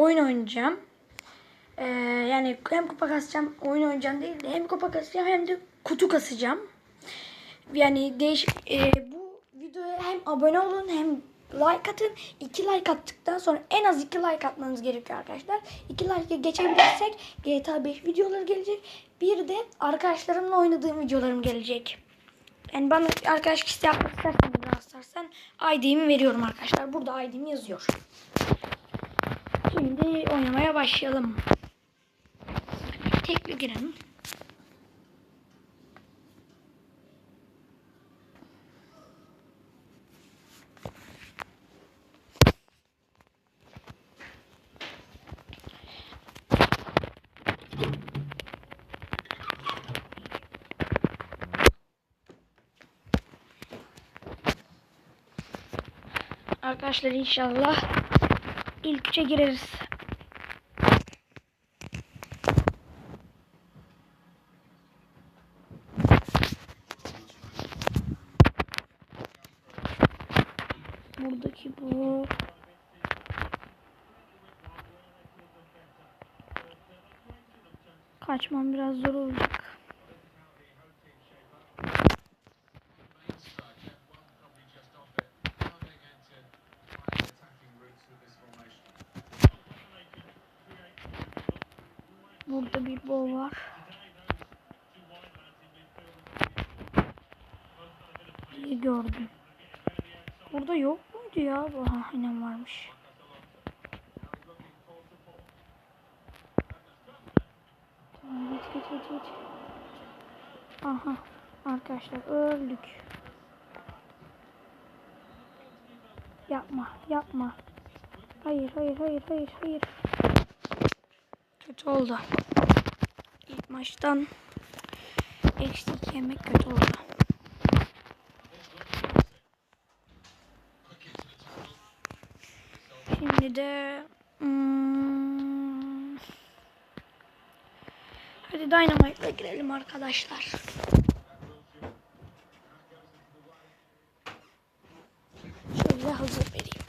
oyun oynayacağım. Ee, yani hem kupa kasacağım, oyun oynayacağım değil de hem kupa kasacağım hem de kutu kasacağım. Yani değiş e, bu videoya hem abone olun hem like atın. 2 like attıktan sonra en az 2 like atmanız gerekiyor arkadaşlar. 2 like'e geçebilirsek GTA 5 videoları gelecek. Bir de arkadaşlarımla oynadığım videolarım gelecek. Yani bana arkadaş kişi yapmak isterseniz biraz istersen ID'mi veriyorum arkadaşlar. Burada ID'mi yazıyor. Şimdi oynamaya başlayalım. Tekli girelim. Arkadaşlar inşallah ilk üçe gireriz. Buradaki bu. Kaçmam biraz zor olacak. Burada bir bol var. İyi gördüm. Burada muydu ya? Bu ha, varmış. Tamam git git git git. Aha arkadaşlar öldük. Yapma yapma. Hayır hayır hayır hayır hayır. Kötü oldu. İlk maçtan eksik yemek kötü oldu. Şimdi de hmm, hadi Dynamite'la girelim arkadaşlar. Şöyle hazır vereyim.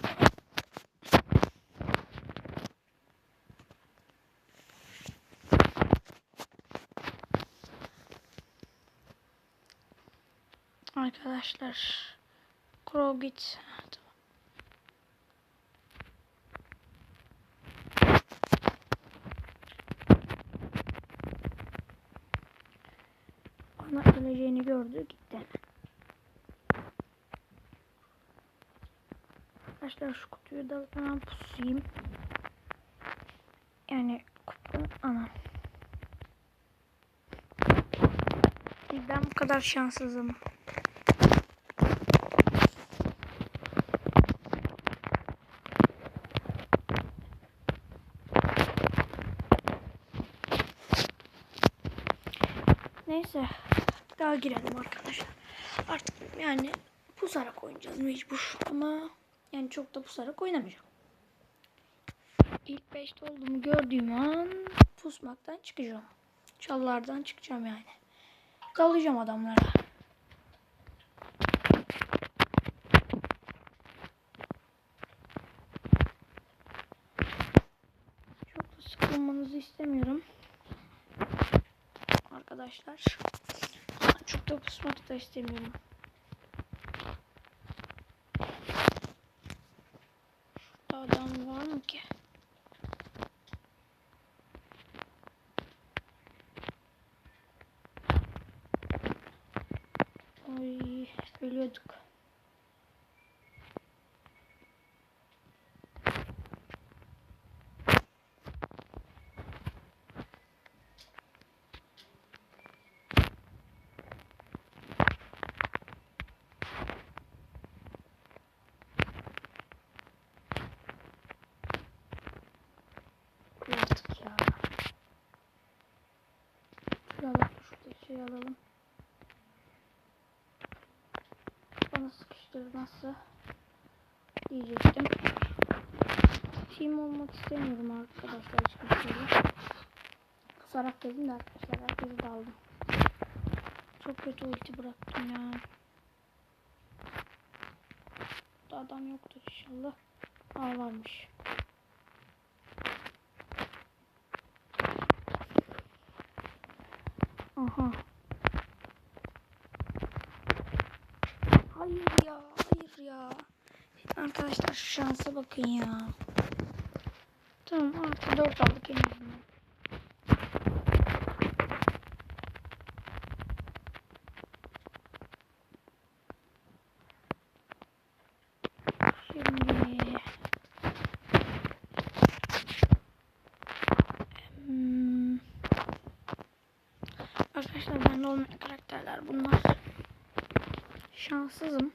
Arkadaşlar Crow git. Ha, Tamam. Bana öleceğini gördü gitti. Arkadaşlar şu kutuyu da hemen pusayım. Yani kutu ana. Ben bu kadar şanssızım. Neyse. Daha girelim arkadaşlar. Artık yani pusarak oynayacağız mecbur. Ama yani çok da pusarak oynamayacağım. İlk 5'te olduğumu gördüğüm an pusmaktan çıkacağım. Çallardan çıkacağım yani. Kalacağım adamlara. Çok da sıkılmanızı istemiyorum. Arkadaşlar. Çok da pusmak da istemiyorum. alalım. Bana sıkıştırmazsa diyecektim. Film olmak istemiyorum arkadaşlar hiçbir şeyle. Kısarak dedim de arkadaşlar herkesi daldım. Çok kötü ulti bıraktım ya. Da adam yoktur inşallah. Aa varmış. Aha. Ya. Arkadaşlar şu şansa bakın ya. Tamam artı 4 aldık en azından. Hmm. Arkadaşlar bende olmayan karakterler bunlar. Şanssızım.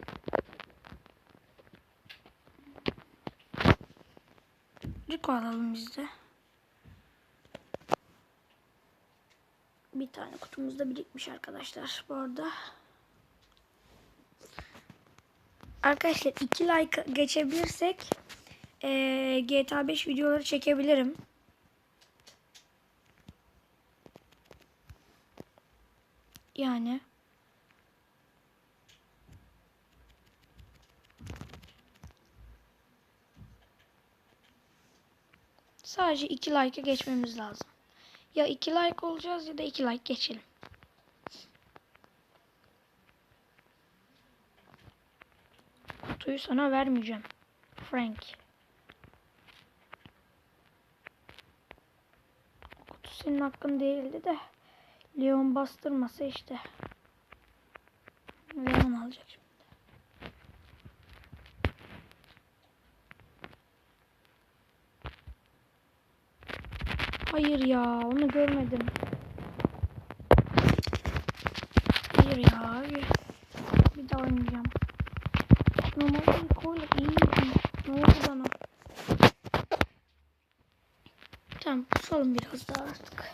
Rico alalım biz. Bir tane kutumuzda birikmiş arkadaşlar bu arada. Arkadaşlar 2 like geçebilirsek eee, GTA 5 videoları çekebilirim. Yani. Sadece 2 like'a geçmemiz lazım. Ya 2 like olacağız ya da 2 like geçelim. Kutuyu sana vermeyeceğim. Frank. Kutu senin hakkın değildi de. Leon bastırmasa işte. Leon alacak şimdi. Hayır ya onu görmedim. Hayır ya. Bir daha oynayacağım. Normalde Nicole'la iyiydim. Ne oldu bana? Tamam pusalım biraz daha artık.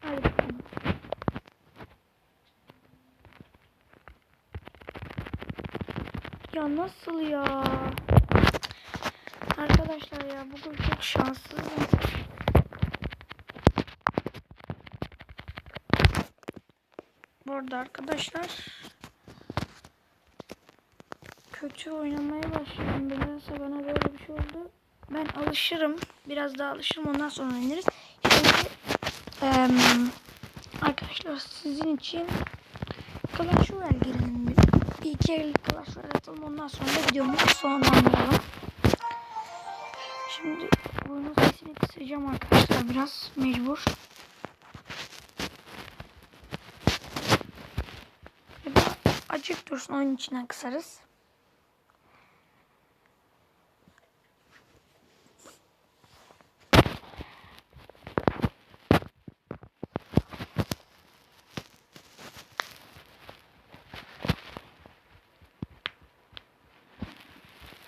Hadi bakalım. Ya nasıl ya? Arkadaşlar ya bugün çok şanssızım. Bu arada arkadaşlar kötü oynamaya başladım. Nedense bana böyle bir şey oldu. Ben alışırım. Biraz daha alışırım. Ondan sonra oynarız. Şimdi em, arkadaşlar sizin için Clash Royale girelim. Bir, iki ellik Clash atalım. Ondan sonra da videomuzu sonlandıralım. Şimdi oyunun sesini kısacağım arkadaşlar. Biraz mecbur. Açık dursun. Oyun içinden kısarız.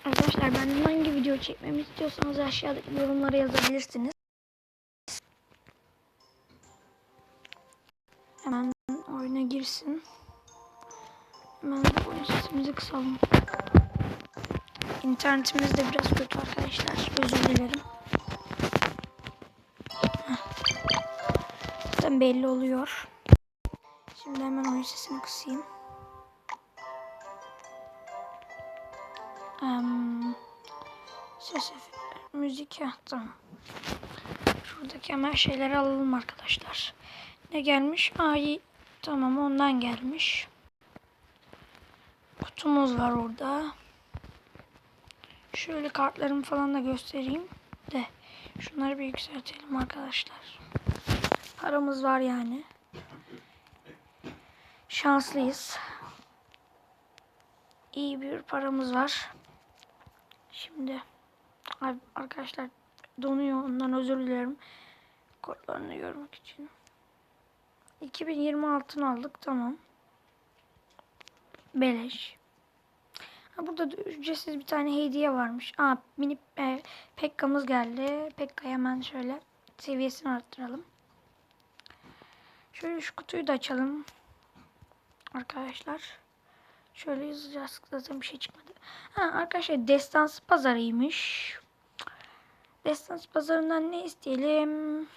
Arkadaşlar benden hangi video çekmemi istiyorsanız aşağıdaki yorumlara yazabilirsiniz. Hemen oyuna girsin. Hemen oyun sesimizi kısalım. İnternetimiz de biraz kötü arkadaşlar. Özür dilerim. Zaten belli oluyor. Şimdi hemen oyun sesini kısayım. Um, ses müzik ya tamam. Şuradaki hemen şeyleri alalım arkadaşlar. Ne gelmiş? Ay tamam ondan gelmiş. Kutumuz var orada. Şöyle kartlarımı falan da göstereyim de şunları bir yükseltelim arkadaşlar. Paramız var yani. Şanslıyız. İyi bir paramız var. Şimdi arkadaşlar donuyor ondan özür dilerim. Kodlarını görmek için. 2026'ını aldık tamam. Beleş. Ha, burada da ücretsiz bir tane hediye varmış. Aa mini e, Pekka'mız geldi. Pekka'yı hemen şöyle seviyesini arttıralım. Şöyle şu kutuyu da açalım. Arkadaşlar. Şöyle yazacağız. Zaten bir şey çıkmadı. Ha, arkadaşlar destansı pazarıymış. Destans pazarından ne isteyelim?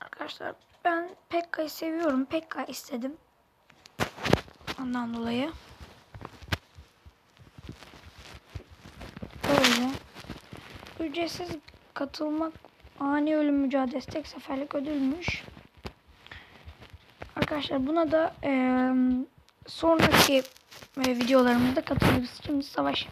Arkadaşlar ben Pekka'yı seviyorum. Pekka istedim. Ondan dolayı. Böyle. Ücretsiz katılmak ani ölüm mücadelesi tek seferlik ödülmüş. Arkadaşlar buna da eee, sonraki e, videolarımızda katılırız. Şimdi savaş.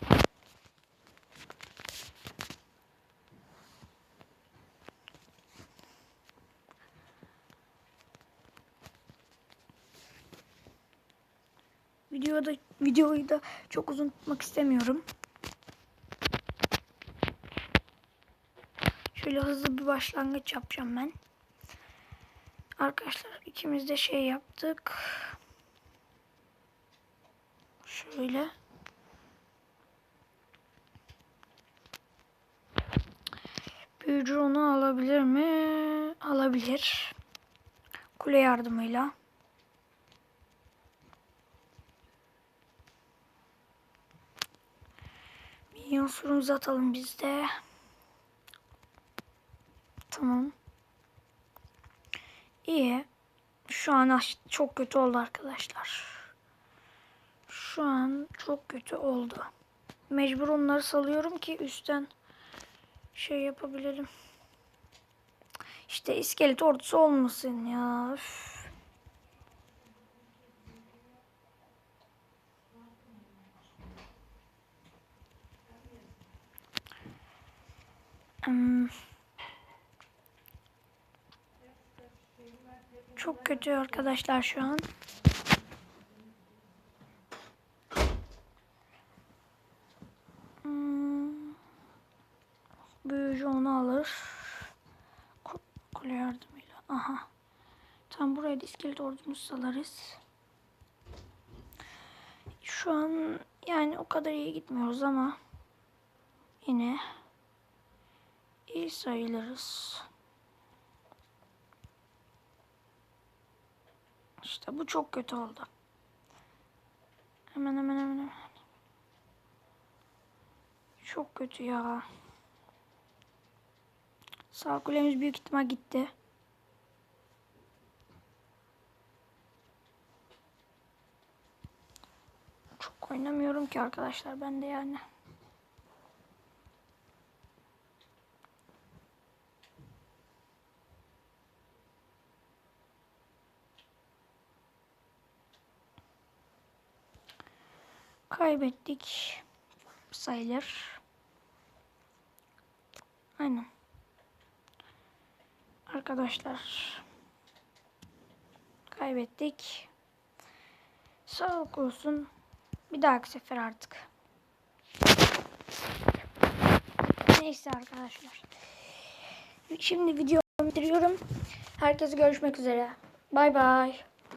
Videoda videoyu da çok uzun tutmak istemiyorum. Şöyle hızlı bir başlangıç yapacağım ben. Arkadaşlar ikimiz de şey yaptık. Şöyle. Büyücü onu alabilir mi? Alabilir. Kule yardımıyla. Minyon surumuzu atalım biz de. Tamam. İyi. Şu an çok kötü oldu arkadaşlar. Şu an çok kötü oldu. Mecbur onları salıyorum ki üstten şey yapabilelim. İşte iskelet ordusu olmasın ya. Üf. Hmm. Çok kötü arkadaşlar şu an. Hmm. Büyücü onu alır. Ku- Kule yardımıyla. Aha. Tam buraya da iskelet ordumuzu salarız. Şu an yani o kadar iyi gitmiyoruz ama yine iyi sayılırız. İşte bu çok kötü oldu. Hemen hemen hemen hemen. Çok kötü ya. Sağ kulemiz büyük ihtimal gitti. Çok oynamıyorum ki arkadaşlar ben de yani. Kaybettik. Sayılır. Aynen. Arkadaşlar. Kaybettik. Sağlık olsun. Bir dahaki sefer artık. Neyse arkadaşlar. Şimdi videomu bitiriyorum. Herkese görüşmek üzere. Bay bay.